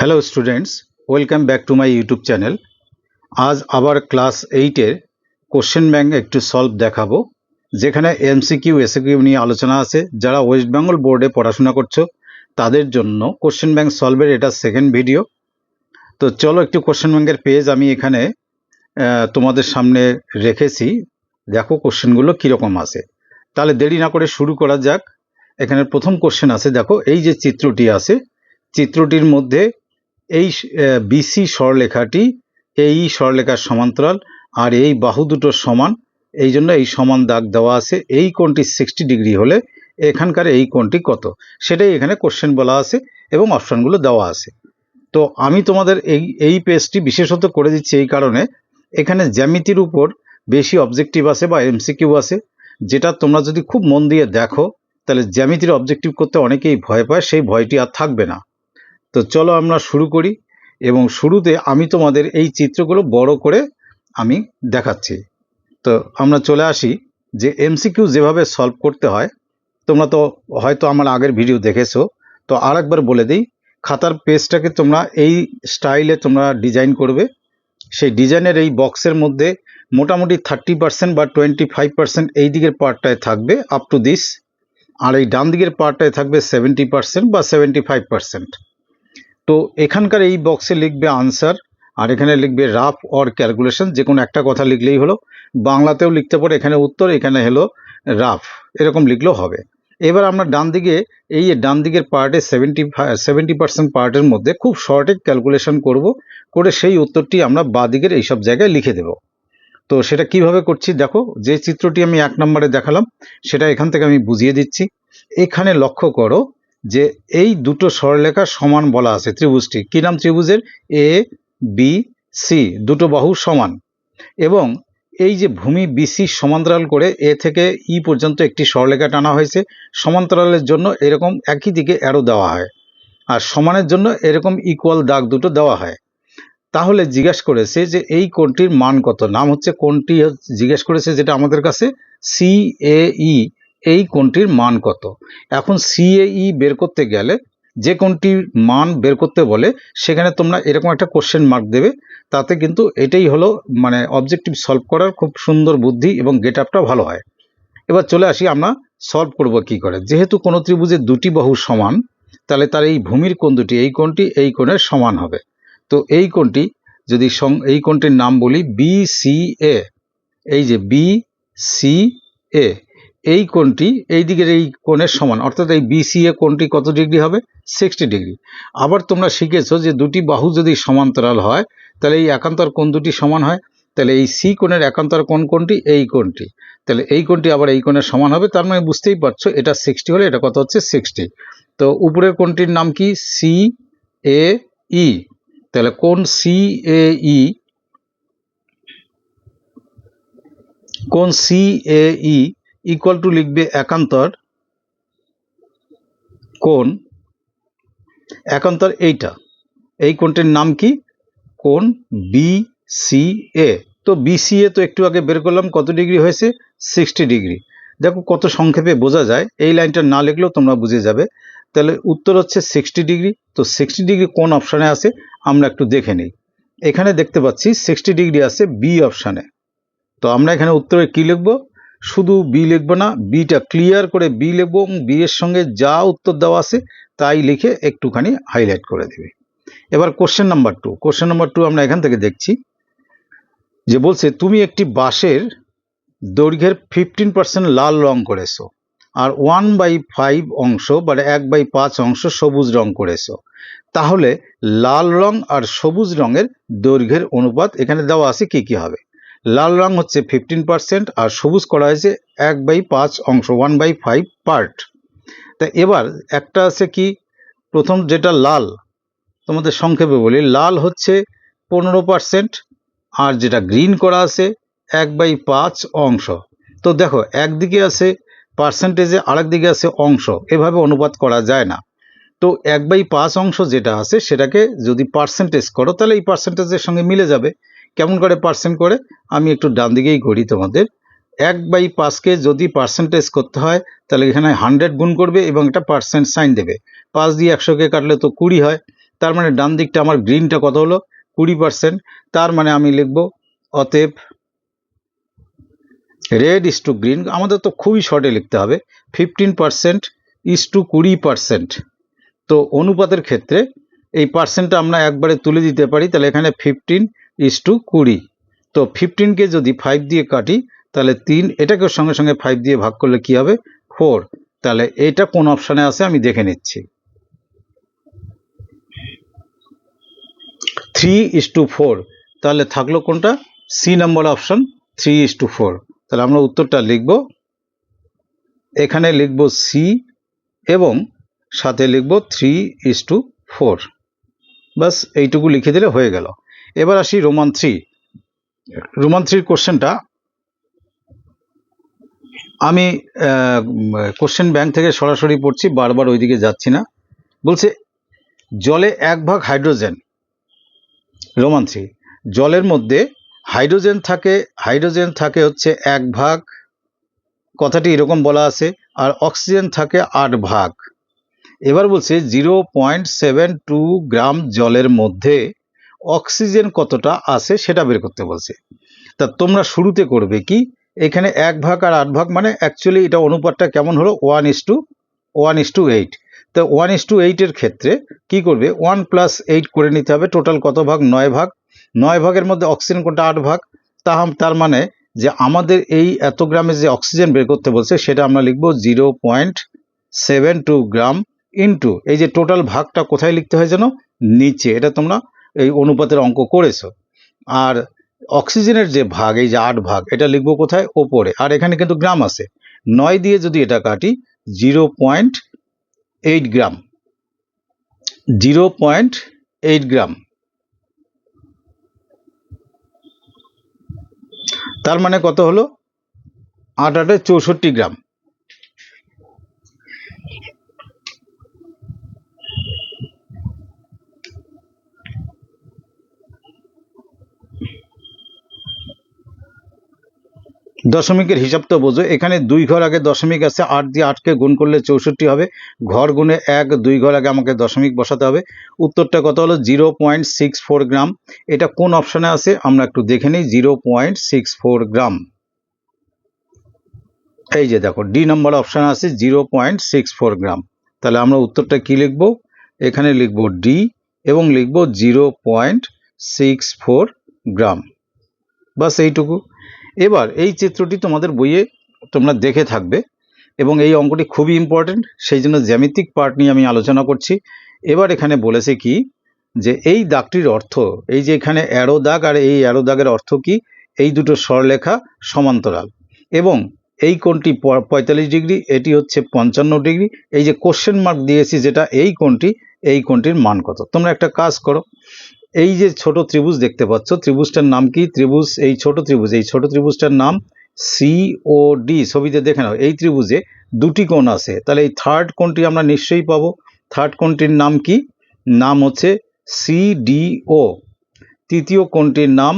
Hello students welcome back to my YouTube channel আজ আবার class এইটের কোশ্চেন ব্যাংক একটু সলভ দেখাবো, যেখানে এমসিকিউ এসিকিউ নিয়ে আলোচনা আছে। যারা ওয়েস্ট বেঙ্গল বোর্ডে পড়াশোনা করছ, তাদের জন্য কোশ্চেন ব্যাংক সলভের এটা সেকেন্ড ভিডিও তো চলো একটু কোশ্চেন ব্যাঙ্কের পেজ আমি এখানে তোমাদের সামনে রেখেছি। দেখো কোশ্চেনগুলো কীরকম আছে। তাহলে দেরি না করে শুরু করা যাক। এখানে প্রথম কোশ্চেন আছে। দেখো, এই যে চিত্রটি আছে, চিত্রটির মধ্যে এই বিসি স্বরলেখাটি, এই স্বরলেখার সমান্তরাল আর এই বাহু দুটো সমান, এই জন্য এই সমান দাগ দেওয়া আছে। এই কোণটি সিক্সটি ডিগ্রি হলে এখানকার এই কোণটি কত? সেটাই এখানে কোশ্চেন বলা আছে এবং অপশানগুলো দেওয়া আছে। তো আমি তোমাদের এই এই পেজটি বিশেষত করে দিচ্ছি এই কারণে, এখানে জ্যামিতির উপর বেশি অবজেক্টিভ আছে বা এমসিকিউ আছে, যেটা তোমরা যদি খুব মন দিয়ে দেখো, তাহলে জ্যামিতির অবজেক্টিভ করতে অনেকেই ভয় পায়, সেই ভয়টি আর থাকবে না। তো চলো আমরা শুরু করি এবং শুরুতে আমি তোমাদের এই চিত্রগুলো বড় করে আমি দেখাচ্ছি। তো আমরা চলে আসি যে এমসিকিউ যেভাবে সলভ করতে হয়, তোমরা তো হয়তো আমার আগের ভিডিও দেখেছ, তো আরেকবার বলে দিই, খাতার পেজটাকে তোমরা এই স্টাইলে তোমরা ডিজাইন করবে। সেই ডিজাইনের এই বক্সের মধ্যে মোটামুটি থার্টি পার্সেন্ট বা টোয়েন্টি ফাইভ পার্সেন্ট এই দিকের পার্টটায় থাকবে আপ টু দিস আর এই ডান দিকের পার্টটায় থাকবে সেভেন্টি পার্সেন্ট বা সেভেন্টি ফাইভ পার্সেন্ট তো এখানকার এই বক্সে লিখবে আনসার আর এখানে লিখবে রাফ অর ক্যালকুলেশন যে কোনো একটা কথা লিখলেই হলো। বাংলাতেও লিখতে পারে, এখানে উত্তর, এখানে হলো রাফ এরকম লিখলেও হবে। এবার আমরা ডান দিকে এই ডান দিকের পার্টে সেভেন্টি সেভেন্টি পার্সেন্ট পার্টের মধ্যে খুব শর্টে ক্যালকুলেশন করব, করে সেই উত্তরটি আমরা বাঁ দিকের এইসব জায়গায় লিখে দেব। তো সেটা কীভাবে করছি দেখো, যে চিত্রটি আমি এক নম্বরে দেখালাম, সেটা এখান থেকে আমি বুঝিয়ে দিচ্ছি। এখানে লক্ষ্য করো যে এই দুটো সরলরেখা সমান বলা আছে, ত্রিভুজটি। কি নাম ত্রিভুজের? এ বি সি দুটো বাহু সমান। এবং এই যে ভূমি বিসি সমান্তরাল করে এ থেকে ই পর্যন্ত একটি সরলরেখা টানা হয়েছে, সমান্তরালের জন্য এরকম একই দিকে অ্যারো দেওয়া হয়। আর সমানের জন্য এরকম ইকুয়াল দাগ দুটো দেওয়া হয়। তাহলে জিজ্ঞেস করেছে যে এই কোণটির মান কত? নাম হচ্ছে হচ্ছে- জিজ্ঞেস করেছে যেটা আমাদের কাছে সি এ ই এই কোণটির মান কত? এখন সিএই বের করতে গেলে যে কোনটির মান বের করতে বলে, সেখানে তোমরা এরকম একটা কোশ্চেন মার্ক দেবে। তাতে কিন্তু এটাই হলো মানে অবজেক্টিভ সলভ করার খুব সুন্দর বুদ্ধি এবং গেট আপটা ভালো হয়। এবার চলে আসি আমরা সলভ করব কি করে। যেহেতু কোনো ত্রিভুজের দুটি বাহু সমান, তাহলে তার এই ভূমির কোণ দুটি, এই কোণটি এই কোণের সমান হবে। তো এই কোণটি যদি এই কোণটির নাম বলি বি সি এ এই যে বি সি এ এই কোণটি এই দিকের এই কোণের সমান, অর্থাৎ এই বিসিএ কোণটি কত ডিগ্রি হবে? Sixty degree. আবার তোমরা শিখেছো যে দুটি বাহু যদি সমান্তরাল হয়, তাহলে এই একান্তর কোণ দুটি সমান হয়। তাহলে এই সি কোণের একান্তর কোণ কোনটি এই কোণটি। তাহলে এই কোণটি আবার এই কোণের সমান হবে, তার মানে বুঝতেই পারছ এটা সিক্সটি হলে এটা কত হচ্ছে? সিক্সটি তো উপরের কোণটির নাম কি? সি এ ই তাহলে কোন সি এ ই কোন C A E equal to লিখবে একান্তর কোণ, একান্তর এইটা। এই কোণটির নাম কি? কোণ বি সি এ তো বিসিএ তো একটু আগে বের করলাম, কত ডিগ্রি হয়েছে? Sixty degree. দেখো কত সংক্ষেপে বোঝা যায়, এই লাইনটা না লিখলেও তোমরা বুঝে যাবে। তাহলে উত্তর হচ্ছে সিক্সটি ডিগ্রি। তো সিক্সটি ডিগ্রি কোন অপশানে আছে? আমরা একটু দেখে নিই। এখানে দেখতে পাচ্ছি সিক্সটি ডিগ্রি আছে বি অপশানে। তো আমরা এখানে উত্তরে কি লিখব? শুধু বি লিখব না বিটা ক্লিয়ার করে বি লিখব এবং বি এর সঙ্গে যা উত্তর দেওয়া আছে, তাই লিখে একটুখানি হাইলাইট করে দেবে। এবার question number two question number two আমরা এখান থেকে দেখছি, যে বলছে, তুমি একটি বাঁশের দৈর্ঘ্যের ফিফটিন পার্সেন্ট লাল রং করেছ, আর ওয়ান বাই ফাইভ অংশ, বা এক বাই পাঁচ অংশ সবুজ রং করেছ। তাহলে লাল রং আর সবুজ রঙের দৈর্ঘ্যের অনুপাত এখানে দেওয়া আছে কি কি হবে? লাল রং হচ্ছে ফিফটিন পার্সেন্ট আর সবুজ করা হয়েছে এক বাই পাঁচ অংশ ওয়ান বাই ফাইভ পার্ট তা এবার একটা আছে কি? প্রথম যেটা লাল, তোমাদের সংক্ষেপে বলি, লাল হচ্ছে পনেরো পার্সেন্ট আর যেটা গ্রিন করা আছে এক বাই পাঁচ অংশ। তো দেখো, একদিকে আছে পার্সেন্টেজে আরেক দিকে আছে অংশ, এভাবে অনুপাত করা যায় না। তো এক বাই পাঁচ অংশ যেটা আছে সেটাকে যদি পার্সেন্টেজ করো, তাহলে এই পার্সেন্টেজের সঙ্গে মিলে যাবে। কেমন করে পার্সেন্ট করে? আমি একটু ডান দিকেই করি তোমাদের। এক বাই পাঁচকে যদি পার্সেন্টেজ করতে হয়, তাহলে এখানে হান্ড্রেড গুণ করবে এবং একটা পার্সেন্ট সাইন দেবে। পাঁচ দিয়ে একশোকে কাটলে তো কুড়ি হয়। তার মানে ডান দিকটা আমার গ্রিনটা কত হলো? কুড়ি পার্সেন্ট তার মানে আমি লিখব অতএব রেড ইস টু গ্রিন আমাদের তো খুবই শর্টে লিখতে হবে। ফিফটিন পার্সেন্ট ইস টু কুড়ি পার্সেন্ট তো অনুপাতের ক্ষেত্রে এই পার্সেন্টটা আমরা একবারে তুলে দিতে পারি। তাহলে এখানে ফিফটিন ইস টু কুড়ি। তো ফিফটিনকে যদি ফাইভ দিয়ে কাটি, তাহলে তিন এটাকে সঙ্গে সঙ্গে ফাইভ দিয়ে ভাগ করলে কি হবে? ফোর তাহলে এটা কোন অপশানে আছে আমি দেখে নিচ্ছি। থ্রি ইস টু ফোর তাহলে থাকল কোনটা? C number option three is to four তাহলে আমরা উত্তরটা লিখব। এখানে লিখব সি এবং সাথে লিখব থ্রি ইস টু ফোর বাস এইটুকু লিখে দিলে হয়ে গেল। এবার আসি রোমান থ্রি রোমান থ্রির কোশ্চেনটা আমি কোশ্চেন ব্যাংক থেকে সরাসরি পড়ছি, বারবার ওইদিকে যাচ্ছি না। বলছে, জলে এক ভাগ হাইড্রোজেন রোমান থ্রি জলের মধ্যে হাইড্রোজেন থাকে হাইড্রোজেন থাকে হচ্ছে এক ভাগ। কথাটি এরকম বলা আছে, আর অক্সিজেন থাকে আট ভাগ। এবার বলছে zero point seven two gram জলের মধ্যে অক্সিজেন কতটা আছে সেটা বের করতে বলছে। তা তোমরা শুরুতে করবে কি, এখানে এক ভাগ আর আট ভাগ মানে অ্যাকচুয়ালি এটা অনুপাতটা কেমন হলো? One is to one is to eight তো ওয়ান ইস টু এইটের ক্ষেত্রে কি করবে? ওয়ান প্লাস এইট করে নিতে হবে টোটাল কত ভাগ? নয় ভাগ। নয় ভাগের মধ্যে অক্সিজেন কোনটা আট ভাগ? তা তার মানে যে আমাদের এই এত গ্রামে যে অক্সিজেন বের করতে বলছে, সেটা আমরা লিখব zero point seven two gram into এই যে টোটাল ভাগটা কোথায় লিখতে হয় যেন? নিচে। এটা তোমরা এই অনুপাতের অঙ্ক করেছ। আর অক্সিজেনের যে ভাগ, এই যে আট ভাগ, এটা লিখব কোথায়? ওপরে। আর এখানে কিন্তু গ্রাম আছে। নয় দিয়ে যদি এটা কাটি, zero point eight gram. Zero point eight gram. তার মানে কত হলো? আট আটে চৌষট্টি গ্রাম। দশমিকের হিসাব তো বোঝো, এখানে দুই ঘর আগে দশমিক আছে, আট দিয়ে আটকে গুণ করলে চৌষট্টি হবে। ঘর গুণে এক, দুই ঘর আগে আমাকে দশমিক বসাতে হবে। উত্তরটা কত হলো? Zero point six four gram. এটা কোন অপশানে আছে? আমরা একটু দেখে নিই। Zero point six four gram. এই যে দেখো, ডি নম্বর অপশান আছে, zero point six four gram. তাহলে আমরা উত্তরটা কি লিখব? এখানে লিখব ডি এবং লিখব zero point six four gram. বাস এইটুকু। এবার এই চিত্রটি তোমাদের বইয়ে তোমরা দেখে থাকবে এবং এই অঙ্কটি খুবই ইম্পর্টেন্ট সেই জন্য জ্যামিতিক পার্ট নিয়ে আমি আলোচনা করছি। এবার এখানে বলেছে কি যে এই দাগটির অর্থ, এই যে এখানে অ্যারো দাগ আর এই অ্যারো দাগের অর্থ কি? এই দুটো স্বরলেখা সমান্তরাল এবং এই কোণটি পঁয়তাল্লিশ ডিগ্রি, এটি হচ্ছে পঞ্চান্ন ডিগ্রি। এই যে কোশ্চেন মার্ক দিয়েছি যেটা, এই কোণটি, এই কোণটির মান কত? তোমরা একটা কাজ করো এই যে ছোট ত্রিভুজ দেখতে পাচ্ছ, ত্রিভুজটার নাম কি? ত্রিভুজ, এই ছোট ত্রিভুজ, এই ছোট ত্রিভুজটার নাম সি ও ডি ছবিতে দেখে নাও, এই ত্রিভুজে দুটি কোণ আছে। তাহলে এই থার্ড কোণটি আমরা নিশ্চয়ই পাবো। থার্ড কোণটির নাম কি? নাম হচ্ছে সিডিও তৃতীয় কোণটির নাম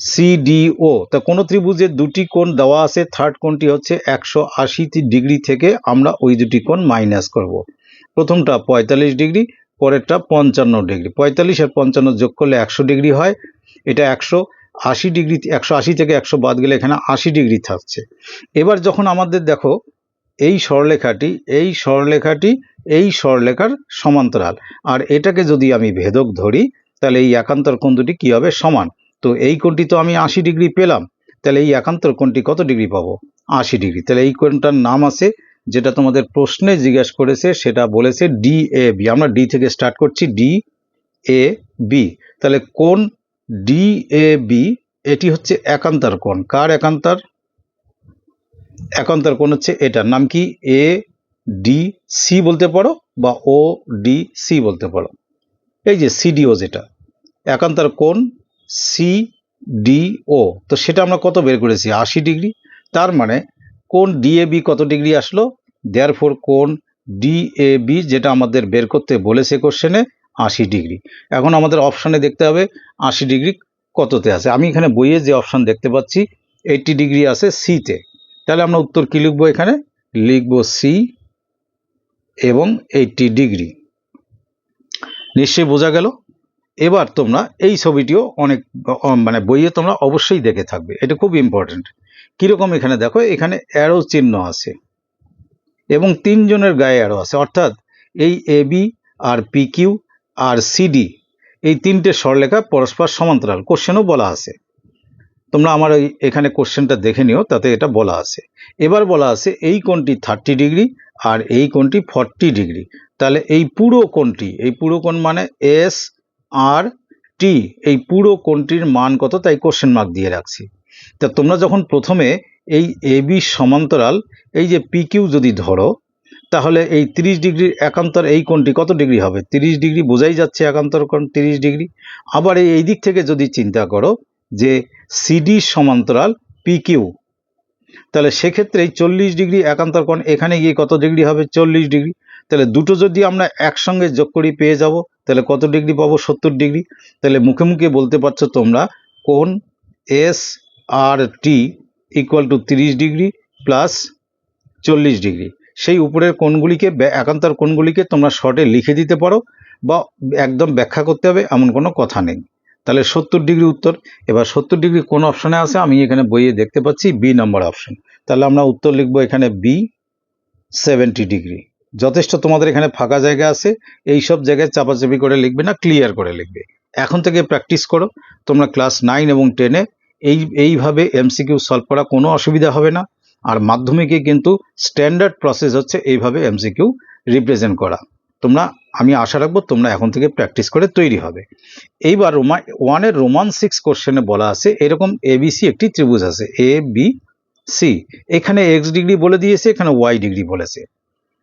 সিডিও তা কোনো ত্রিভুজে দুটি কোণ দেওয়া আছে থার্ড কোণটি হচ্ছে একশো আশি ডিগ্রি থেকে আমরা ওই দুটি কোণ মাইনাস করব। প্রথমটা পঁয়তাল্লিশ ডিগ্রি পরেরটা পঞ্চান্ন ডিগ্রি। পঁয়তাল্লিশ আর পঞ্চান্ন যোগ করলে একশো ডিগ্রি হয়। এটা একশো আশি ডিগ্রি, একশো আশি থেকে একশো বাদ গেলে এখানে আশি ডিগ্রি থাকছে। এবার যখন আমাদের দেখো, এই সরলেখাটি এই সরলেখাটি এই সরলেখার সমান্তরাল। আর এটাকে যদি আমি ভেদক ধরি, তাহলে এই একান্তর কোণ দুটি কী হবে? সমান। তো এই কোণটি তো আমি আশি ডিগ্রি পেলাম। তাহলে এই একান্তর কোণটি কত ডিগ্রি পাবো? আশি ডিগ্রি। তাহলে এই কোণটার নাম আছে যেটা তোমাদের প্রশ্নে জিজ্ঞেস করেছে সেটা বলেছে ডি এ বি। আমরা ডি থেকে স্টার্ট করছি, ডি এ বি। তাহলে কোন ডি এ বি, এটি হচ্ছে একান্তর কোণ। কার একান্তর? একান্তর কোণ হচ্ছে এটার। নাম কি? এ, ডি, সি বলতে পারো বা ও, ডি, সি বলতে পারো। এই যে সিডিও যেটা। একান্তর কোণ সি, ডি, ও। তো সেটা আমরা কত বের করেছি? আশি ডিগ্রি। তার মানে কোন ডিএবি কত ডিগ্রি আসলো? দেয়ার ফোর কোন ডিএবি যেটা আমাদের বের করতে বলেছে কোশ্চেনে আশি ডিগ্রি। এখন আমাদের অপশানে দেখতে হবে, আশি ডিগ্রি কততে আছে? আমি এখানে বইয়ে যে অপশান দেখতে পাচ্ছি এইটটি ডিগ্রি আছে সিতে তাহলে আমরা উত্তর কী লিখব এখানে? লিখব সি এবং এইটটি ডিগ্রি। নিশ্চয়ই বোঝা গেল? এবার তোমরা এই ছবিটিও অনেক মানে বইয়ে তোমরা অবশ্যই দেখে থাকবে। এটা খুব ইম্পর্টেন্ট কীরকম এখানে? দেখো, এখানে অ্যারো চিহ্ন আছে। এবং তিনজনের গায়ে অ্যারো আছে। অর্থাৎ এই A B R P Q R CD এই তিনটে স্বরলেখা পরস্পর সমান্তরাল। কোশ্চেনও বলা আছে। তোমরা আমার ওই এখানে কোশ্চেনটা দেখে নিও, তাতে এটা বলা আছে। এবার বলা আছে, এই কোণটি থার্টি ডিগ্রি আর এই কোণটি ফর্টি ডিগ্রি তাহলে এই পুরো কোণটি, এই পুরো কোণ মানে এস আর টি এই পুরো কোণটির মান কত? তাই কোশ্চেন মার্ক দিয়ে রাখছি। তা তোমরা যখন প্রথমে এই এবি সমান্তরাল, এই যে পি কিউ যদি ধরো, তাহলে এই তিরিশ ডিগ্রির একান্তর এই কোণটি কত ডিগ্রি হবে? তিরিশ ডিগ্রি বোঝাই যাচ্ছে একান্তর কোণ তিরিশ ডিগ্রি। আবার এই দিক থেকে যদি চিন্তা করো যে সিডি সমান্তরাল পি কিউ তাহলে সেক্ষেত্রে এই চল্লিশ ডিগ্রি একান্তর কোণ এখানে গিয়ে কত ডিগ্রি হবে? চল্লিশ ডিগ্রি। তাহলে দুটো যদি আমরা একসঙ্গে যোগ করি পেয়ে যাব, তাহলে কত ডিগ্রি পাবো? সত্তর ডিগ্রি। তাহলে মুখে মুখে বলতে পারছ তোমরা কোন S R T equal to তিরিশ ডিগ্রি প্লাস চল্লিশ ডিগ্রি। সেই উপরের কোণগুলিকে একান্তর কোণগুলিকে তোমরা শর্টে লিখে দিতে পারো বা একদম ব্যাখ্যা করতে হবে, এমন কোনো কথা নেই। তাহলে সত্তর ডিগ্রি উত্তর। এবার সত্তর ডিগ্রি কোন অপশনে আছে? আমি এখানে বইয়ে দেখতে পাচ্ছি বি নম্বর অপশন তাহলে আমরা উত্তর লিখব এখানে বি সেভেন্টি ডিগ্রি। যথেষ্ট তোমাদের এখানে ফাঁকা জায়গা আছে, এই সব জায়গায় চাপাচাপি করে লিখবে না ক্লিয়ার করে লিখবে। এখন থেকে প্র্যাকটিস করো। তোমরা ক্লাস নাইন এবং টেনে এই, এইভাবে এমসিকিউ সলভ করা কোনো অসুবিধা হবে না। আর মাধ্যমিকে কিন্তু স্ট্যান্ডার্ড প্রসেস হচ্ছে এইভাবে এমসিকিউ রিপ্রেজেন্ট করা। তোমরা, আমি আশা রাখব তোমরা এখন থেকে প্র্যাকটিস করে তৈরি হবে। এইবার রোমা ওয়ানের রোমান সিক্স কোশ্চেনে বলা আছে, এরকম এবিসি একটি ত্রিভুজ আছে এ বি সি এখানে এক্স ডিগ্রি বলে দিয়েছে, এখানে ওয়াই ডিগ্রি বলেছে।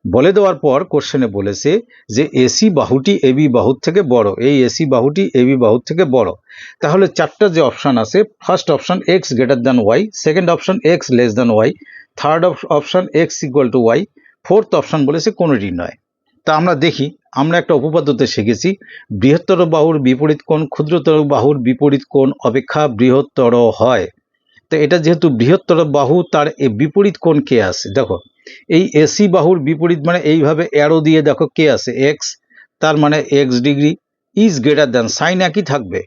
বলে দেওয়ার পর কোশ্চেনে বলেছে যে এসি বাহুটি এবি বাহুর থেকে বড়। এই এসি বাহুটি এবি বাহুর থেকে বড়। তাহলে চারটা যে অপশান আছে first option X greater than Y second option X less than Y third option X equal to Y fourth option বলেছে কোনোটি নয়। তা আমরা দেখি, আমরা একটা উপপাদ্যতে শিখেছি, বৃহত্তর বাহুর বিপরীত কোণ ক্ষুদ্রতর বাহুর বিপরীত কোণ অপেক্ষা বৃহত্তর হয়। তো এটা যেহেতু বৃহত্তর বাহু, তার এ বিপরীত কোণ কে আছে? দেখো এই এসি বাহুর বিপরীত মানে এইভাবে অ্যারো দিয়ে দেখো কে আছে এক্স তার মানে X degree is greater than sign একই থাকবে।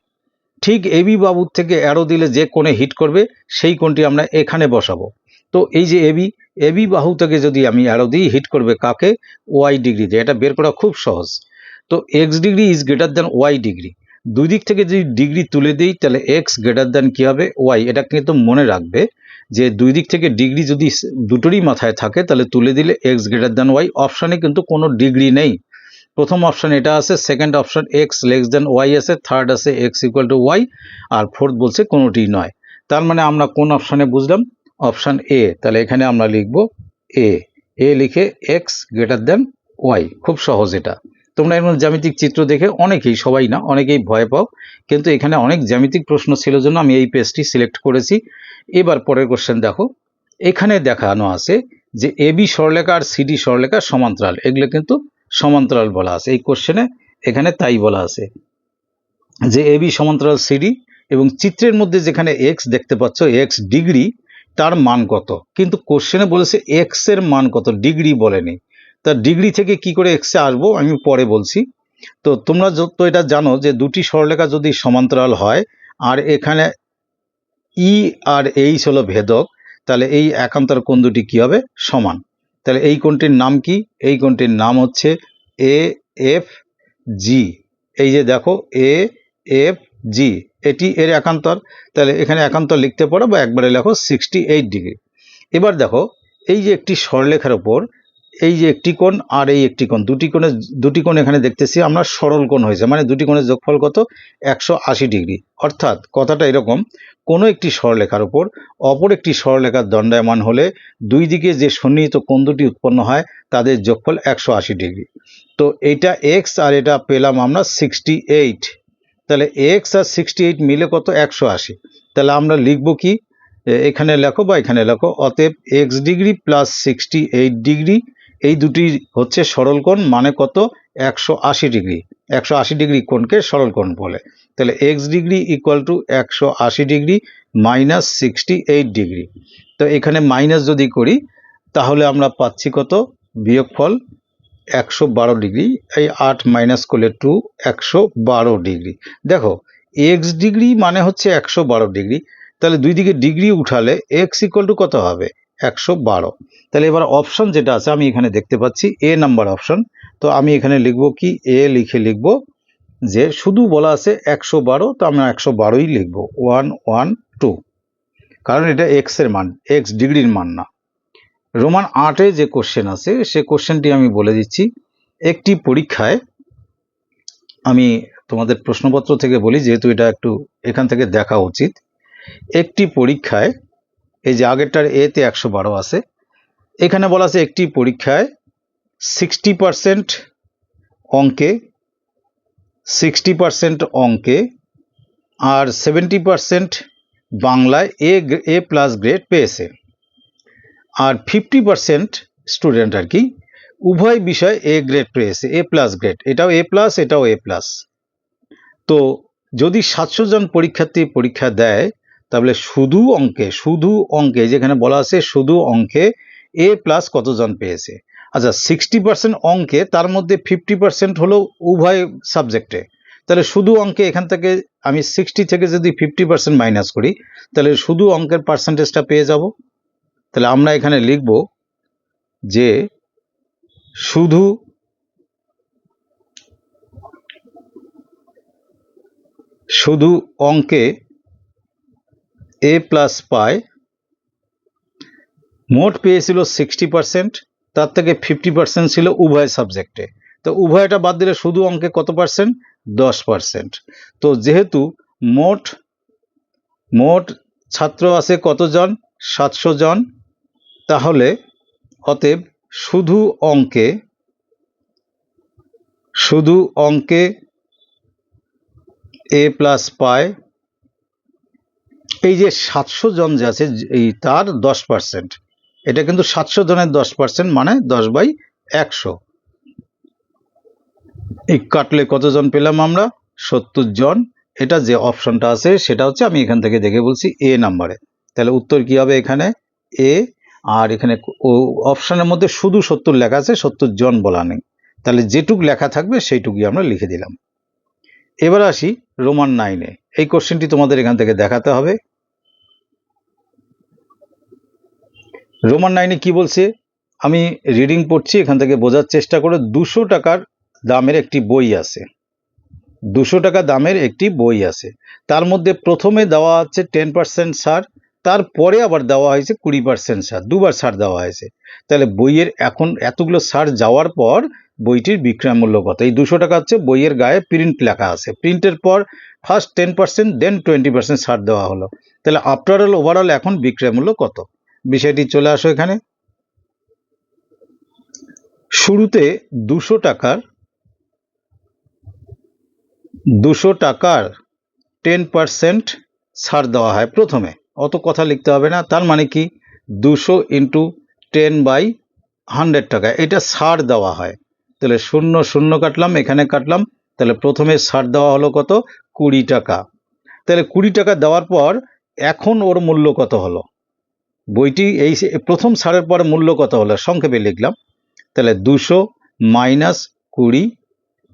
ঠিক এবি বাবুর থেকে অ্যারো দিলে যে কোণে হিট করবে, সেই কোণটি আমরা এখানে বসাবো। তো এই যে এবি এবি বাহু থেকে যদি আমি অ্যারো দিই হিট করবে কাকে? ওয়াই ডিগ্রিতে এটা বের করা খুব সহজ। তো X degree is greater than Y degree দুই দিক থেকে যদি ডিগ্রি তুলে দিই, তাহলে এক্স গ্রেটার দ্যান কী হবে? ওয়াই এটা কিন্তু মনে রাখবে। যে দুই দিক থেকে ডিগ্রি যদি দুটোরই মাথায় থাকে, তাহলে তুলে দিলে এক্স গ্রেটার দ্যান ওয়াই অপশানে কিন্তু কোনো ডিগ্রি নেই। প্রথম অপশান এটা আছে second option X less than Y আছে থার্ড আছে এক্স ইকুয়াল টু ওয়াই আর ফোর্থ বলছে কোনোটি নয়। তার মানে আমরা কোন অপশানে বুঝলাম? অপশান এ তাহলে এখানে আমরা লিখব এ এ লিখে এক্স গ্রেটার দেন ওয়াই খুব সহজ এটা। তোমরা মধ্যে জ্যামিতিক চিত্র দেখে অনেকেই, সবাই না, অনেকেই ভয় পাও। কিন্তু এখানে অনেক জ্যামিতিক প্রশ্ন ছিল জন্য আমি এই পেজটি সিলেক্ট করেছি। এবার পরের কোশ্চেন দেখো। এখানে দেখানো আছে যে এবি সরলেখা আর সিডি সরলেখা সমান্তরাল। এগুলো কিন্তু সমান্তরাল বলা আছে। এই কোশ্চেনে এখানে তাই বলা আছে যে এবি সমান্তরাল সিডি এবং চিত্রের মধ্যে যেখানে এক্স দেখতে পাচ্ছ এক্স ডিগ্রি তার মান কত? কিন্তু কোশ্চেনে বলেছে এক্সের মান কত? ডিগ্রি বলেনি। তা ডিগ্রি থেকে কি করে এক্সে আসব আমি পরে বলছি। তো তোমরা তো এটা জানো যে দুটি সরলেখা যদি সমান্তরাল হয়, আর এখানে ই আর এইচ হলো ভেদক, তাহলে এই একান্তর কোণ দুটি কি হবে? সমান। তাহলে এই কোণটির নাম কি? এই কোণটির নাম হচ্ছে এ এফ জি এই যে দেখো এ এফ জি এটি এর একান্তর। তাহলে এখানে একান্তর লিখতে পারো বা একবারে লেখো সিক্সটি এইট ডিগ্রি এবার দেখো, এই যে একটি সরলেখার ওপর এই যে একটি কোণ আর এই একটি কোণ, দুটি কোণে, দুটি কোণ এখানে দেখতেছি, আমরা সরল কোণ হয়েছে মানে দুটি কোণের যোগফল কত? একশো আশি ডিগ্রি। অর্থাৎ কথাটা এরকম, কোনো একটি সরলেখার ওপর অপর একটি সরলেখার দণ্ডায়মান হলে দুই দিকে যে সন্নিহিত কোণ দুটি উৎপন্ন হয়, তাদের যোগফল একশো আশি ডিগ্রি। তো এইটা এক্স আর এটা পেলাম আমরা সিক্সটি এইট তাহলে এক্স আর সিক্সটি এইট মিলে কত? একশো আশি। তাহলে আমরা লিখব কি? এখানে লেখো বা এখানে লেখো, অতএব X degree plus sixty eight degree এই দুটি হচ্ছে সরল কোণ মানে কত? একশো আশি ডিগ্রি। একশো আশি ডিগ্রি কোণকে সরল কোণ বলে। তাহলে এক্স ডিগ্রি ইকুয়াল টু একশো আশি degree minus sixty eight degree. তো এখানে মাইনাস যদি করি, তাহলে আমরা পাচ্ছি কত? বিয়োগফল একশো বারো ডিগ্রি। এই আট মাইনাস করলে টু একশো বারো ডিগ্রি। দেখো, এক্স ডিগ্রি মানে হচ্ছে একশো বারো ডিগ্রি। তাহলে দুই দিকে ডিগ্রি উঠালে এক্স ইকুয়াল টু কত হবে? একশো বারো। তাহলে এবার অপশন যেটা আছে আমি এখানে দেখতে পাচ্ছি এ নাম্বার অপশন তো আমি এখানে লিখব কি? এ লিখে লিখব যে শুধু বলা আছে একশো বারো, তো আমরা একশো বারোই লিখব। One one, two. কারণ এটা এক্সের মান এক্স ডিগ্রির মান না। রোমান আটে যে কোশ্চেন আছে, সে কোশ্চেনটি আমি বলে দিচ্ছি। একটি পরীক্ষায় আমি তোমাদের প্রশ্নপত্র থেকে বলি, যেহেতু এটা একটু এখান থেকে দেখা উচিত। একটি পরীক্ষায় এই যে আগেরটার এতে একশো বারো আছে। এখানে বলা আছে একটি পরীক্ষায় সিক্সটি পারসেন্ট অঙ্কে সিক্সটি পারসেন্ট অঙ্কে, আর সেভেন্টি পারসেন্ট বাংলায় এ এ প্লাস গ্রেড পেয়েছে। আর ফিফটি পারসেন্ট স্টুডেন্ট আর কি, উভয় বিষয় এ গ্রেড পেয়েছে, এ প্লাস গ্রেড এটাও এ প্লাস এটাও এ প্লাস তো যদি সাতশো জন পরীক্ষার্থী পরীক্ষা দেয় তাহলে শুধু অঙ্কে শুধু অঙ্কে যেখানে বলা আছে শুধু অঙ্কে এ প্লাস কতজন পেয়েছে? আচ্ছা সিক্সটি পার্সেন্ট অঙ্কে, তার মধ্যে ফিফটি পার্সেন্ট হলো উভয় সাবজেক্টে তাহলে শুধু অঙ্কে এখান থেকে আমি সিক্সটি থেকে যদি ফিফটি পার্সেন্ট মাইনাস করি, তাহলে শুধু অঙ্কের পার্সেন্টেজটা পেয়ে যাব। তাহলে আমরা এখানে লিখব যে শুধু শুধু অঙ্কে এ প্লাস পায় মোট পেয়েছিল সিক্সটি পার্সেন্ট তার থেকে ফিফটি পার্সেন্ট ছিল উভয় সাবজেক্টে তো উভয়টা বাদ দিলে শুধু অঙ্কে কত পার্সেন্ট দশ পার্সেন্ট তো যেহেতু মোট মোট ছাত্র আছে কতজন? সাতশো জন। তাহলে অতএব শুধু অঙ্কে শুধু অঙ্কে এ প্লাস পায় এই যে সাতশো জন যে আছে, এই তার দশ পার্সেন্ট এটা কিন্তু সাতশো জনের দশ পার্সেন্ট মানে দশ বাই একশো। এই কাটলে কতজন পেলাম আমরা? সত্তর জন। এটা যে অপশনটা আছে, সেটা হচ্ছে আমি এখান থেকে দেখে বলছি এ নাম্বারে। তাহলে উত্তর কি হবে এখানে? এ। আর এখানে অপশনের মধ্যে শুধু সত্তর লেখা আছে, সত্তর জন বলা নেই। তাহলে যেটুক লেখা থাকবে, সেইটুকুই আমরা লিখে দিলাম। এবার আসি রোমান নাইনে। এই কোশ্চেনটি তোমাদের এখান থেকে দেখাতে হবে। রোমান নাইনে কি বলছে? আমি রিডিং পড়ছি, এখান থেকে বোঝার চেষ্টা করে দুশো টাকার দামের একটি বই আছে। দুশো টাকা দামের একটি বই আছে। তার মধ্যে প্রথমে দেওয়া আছে টেন পার্সেন্ট ছাড়, তারপরে আবার দেওয়া হয়েছে কুড়ি পার্সেন্ট ছাড়, দুবার ছাড় দেওয়া হয়েছে। তাহলে বইয়ের এখন এতগুলো ছাড় যাওয়ার পর বইটির বিক্রয় মূল্য কত? এই দুশো টাকা হচ্ছে বইয়ের গায়ে প্রিন্ট লেখা আছে। প্রিন্টের পর first ten percent then twenty percent ছাড় দেওয়া হলো। তাহলে আফটার অল ওভারঅল এখন বিক্রয় মূল্য কত? বিষয়টি চলে আসো এখানে। শুরুতে দুশো টাকার দুশো টাকার টেন পার্সেন্ট ছাড় দেওয়া হয় প্রথমে। অত কথা লিখতে হবে না, তার মানে কি? দুশো ইন্টু টেন বাই হান্ড্রেড টাকা। এটা ছাড় দেওয়া হয়। তাহলে শূন্য শূন্য কাটলাম, এখানে কাটলাম। তাহলে প্রথমে ছাড় দেওয়া হলো কত? কুড়ি টাকা। তাহলে কুড়ি টাকা দেওয়ার পর এখন ওর মূল্য কত হলো? বইটি এই প্রথম ছাড়ের পর মূল্য কত হলো? সংক্ষেপে লিখলাম। তাহলে দুশো মাইনাস কুড়ি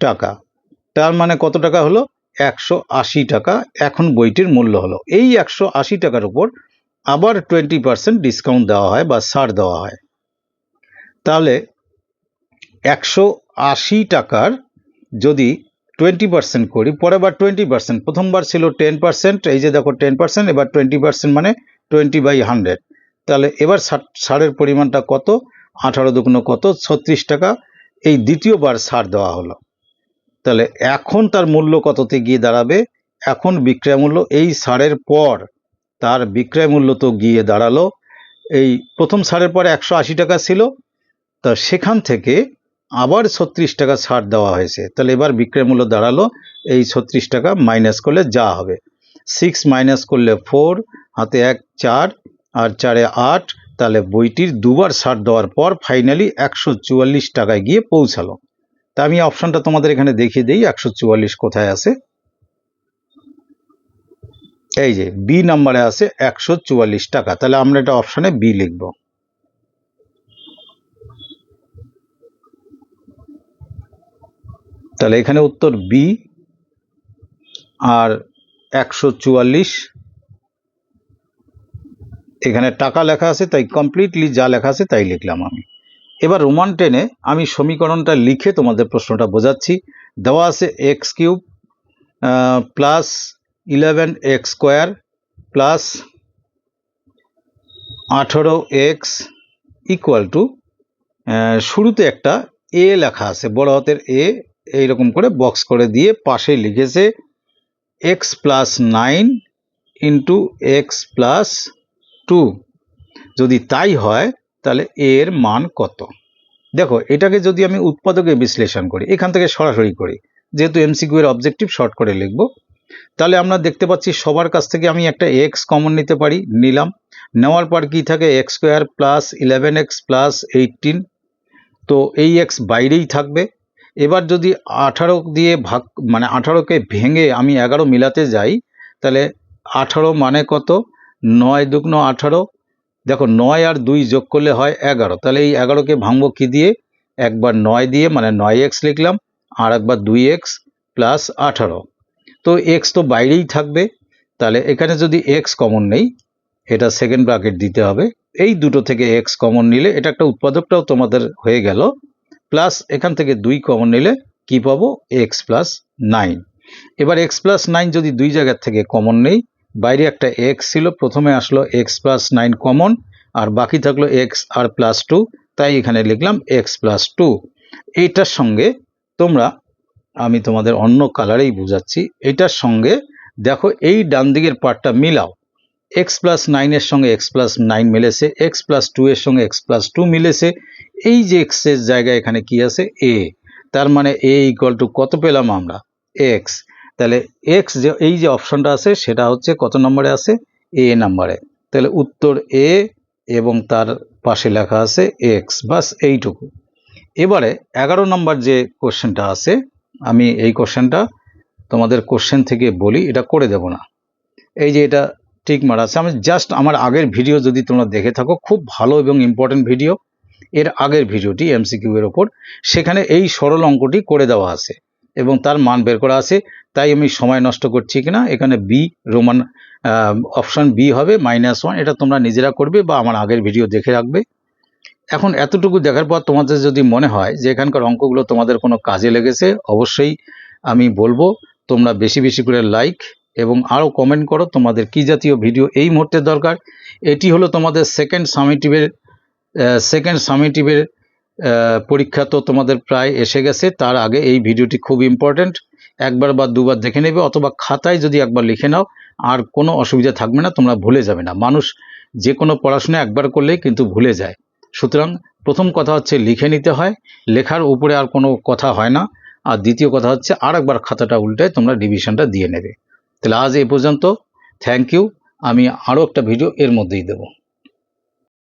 টাকা। তার মানে কত টাকা হলো? একশো আশি টাকা। এখন বইটির মূল্য হলো। এই একশো আশি টাকার উপর আবার টোয়েন্টি পার্সেন্ট ডিসকাউন্ট দেওয়া হয় বা ছাড় দেওয়া হয়। তাহলে একশো আশি টাকার যদি টোয়েন্টি পার্সেন্ট করি, পরে আবার টোয়েন্টি পার্সেন্ট প্রথমবার ছিল টেন পার্সেন্ট এই যে দেখো টেন পার্সেন্ট এবার টোয়েন্টি পার্সেন্ট মানে টোয়েন্টি বাই হান্ড্রেড তাহলে এবার সারের পরিমাণটা কত? আঠারো দুগুণ কত? ছত্রিশ টাকা। এই দ্বিতীয়বার সার দেওয়া হলো। তাহলে এখন তার মূল্য কততে গিয়ে দাঁড়াবে? এখন বিক্রয় মূল্য। এই সারের পর তার বিক্রয় মূল্য তো গিয়ে দাঁড়াল। এই প্রথম সারের পর একশো আশি টাকা ছিল। তা সেখান থেকে আবার ছত্রিশ টাকা ছাড় দেওয়া হয়েছে। তাহলে এবার বিক্রয় মূল্য দাঁড়াল। এই ছত্রিশ টাকা মাইনাস করলে যা হবে। সিক্স মাইনাস করলে ফোর, হাতে এক, চার আর চারে আট, তাহলে বইটির দুবার ছাড় দেওয়ার পর ফাইনালি একশো চুয়াল্লিশ টাকায় গিয়ে পৌঁছালো। তা আমি অপশানটা তোমাদের এখানে দেখিয়ে দিই, একশো চুয়াল্লিশ কোথায় আছে? এই যে বি নাম্বারে আছে একশো চুয়াল্লিশ টাকা, তাহলে আমরা এটা অপশানে বি লিখব। তাহলে এখানে উত্তর বি আর একশো চুয়াল্লিশ এখানে টাকা লেখা আছে, তাই কমপ্লিটলি যা লেখা আছে তাই লিখলাম আমি। এবার রোমান টেনে আমি সমীকরণটা লিখে তোমাদের প্রশ্নটা বোঝাচ্ছি। দেওয়া আছে X cube plus eleven X square plus আঠেরো এক্স ইকুয়াল টু শুরুতে একটা এ লেখা আছে, বড় হাতের এ এইরকম করে বক্স করে দিয়ে পাশে লিখেছে X plus nine into X plus two. যদি তাই হয়, তাহলে এর মান কত? দেখো, এটাকে যদি আমি উৎপাদকে বিশ্লেষণ করি, এখান থেকে সরাসরি করি, যেহেতু এমসিকিউ এর অবজেক্টিভ শর্ট করে লিখব, তাহলে আমরা দেখতে পাচ্ছি সবার কাছ থেকে আমি একটা এক্স কমন নিতে পারি, নিলাম। নেওয়ার পর কি থাকে? X square plus eleven X plus eighteen তো এই এক্স বাইরেই থাকবে। এবার যদি আঠারো দিয়ে ভাগ মানে আঠারোকে ভেঙে আমি এগারো মিলাতে যাই, তাহলে আঠারো মানে কত? নয় দুগ্ন আঠারো। দেখো নয় আর দুই যোগ করলে হয় এগারো। তাহলে এই এগারোকে ভাঙবো কি দিয়ে? একবার নয় দিয়ে মানে নয় এক্স লিখলাম, আর একবার দুই এক্স প্লাস আঠারো। তো এক্স তো বাইরেই থাকবে। তাহলে এখানে যদি এক্স কমন নেই, এটা সেকেন্ড ব্রাকেট দিতে হবে। এই দুটো থেকে এক্স কমন নিলে, এটা একটা উৎপাদকটাও তোমাদের হয়ে গেল। প্লাস এখান থেকে দুই কমন নিলে কি পাবো? এক্স প্লাস নাইন এবার এক্স প্লাস নাইন যদি দুই জায়গার থেকে কমন নেই বাইরে একটা এক্স ছিল, প্রথমে আসলো এক্স প্লাস নাইন কমন আর বাকি থাকল এক্স আর প্লাস টু তাই এখানে লিখলাম এক্স প্লাস টু এইটার সঙ্গে তোমরা, আমি তোমাদের অন্য কালারেই বুঝাচ্ছি এটার সঙ্গে দেখো এই ডান দিকের পার্টটা মিলাও। এক্স প্লাস নাইনের সঙ্গে এক্স প্লাস নাইন মিলেছে এক্স প্লাস টু এর সঙ্গে এক্স প্লাস টু মিলেছে। এই যে এক্সের জায়গায় এখানে কি আছে? এ তার মানে এ ইকুয়াল টু কত পেলাম আমরা? এক্স তাহলে এক্স যে, এই যে অপশনটা আছে, সেটা হচ্ছে কত নম্বরে আছে? এ নাম্বারে। তাহলে উত্তর এ এবং তার পাশে লেখা আছে এক্স বাস এইটুকু। এবারে এগারো নম্বর যে কোশ্চেনটা আছে, আমি এই কোশ্চেনটা তোমাদের কোশ্চেন থেকে বলি, এটা করে দেব না। এই যে এটা ঠিক মারা আছে, আমি জাস্ট আমার আগের ভিডিও যদি তোমরা দেখে থাকো, খুব ভালো এবং ইম্পর্টেন্ট ভিডিও। এর আগের ভিডিওটি এমসিকিউ এর ওপর। সেখানে এই সরল অঙ্কটি করে দেওয়া আছে। এবং তার মান বের করা আছে। তাই আমি সময় নষ্ট করছি কিনা, এখানে বি রোমান অপশান বি হবে মাইনাস ওয়ান এটা তোমরা নিজেরা করবে বা আমার আগের ভিডিও দেখে রাখবে। এখন এতটুকু দেখার পর তোমাদের যদি মনে হয় যে এখানকার অঙ্কগুলো তোমাদের কোনো কাজে লেগেছে, অবশ্যই আমি বলব, তোমরা বেশি বেশি করে লাইক এবং আরও কমেন্ট করো, তোমাদের কি জাতীয় ভিডিও এই মুহূর্তে দরকার। এটি হলো তোমাদের সেকেন্ড সামিটিভের সেকেন্ড সামিটিভের পরীক্ষা তো তোমাদের প্রায় এসে গেছে, তার আগে এই ভিডিওটি খুব ইম্পর্ট্যান্ট একবার বা দুবার দেখে নেবে, অথবা খাতায় যদি একবার লিখে নাও, আর কোনো অসুবিধা থাকবে না, তোমরা ভুলে যাবে না। মানুষ যে কোনো পড়াশোনা একবার করলেই কিন্তু ভুলে যায়। সুতরাং প্রথম কথা হচ্ছে লিখে নিতে হয়, লেখার উপরে আর কোনো কথা হয় না। আর দ্বিতীয় কথা হচ্ছে আর একবার খাতাটা উল্টে তোমরা ডিভিশনটা দিয়ে নেবে। তাহলে আজ এই পর্যন্ত থ্যাংক ইউ আমি আরও একটা ভিডিও এর মধ্যেই দেবো।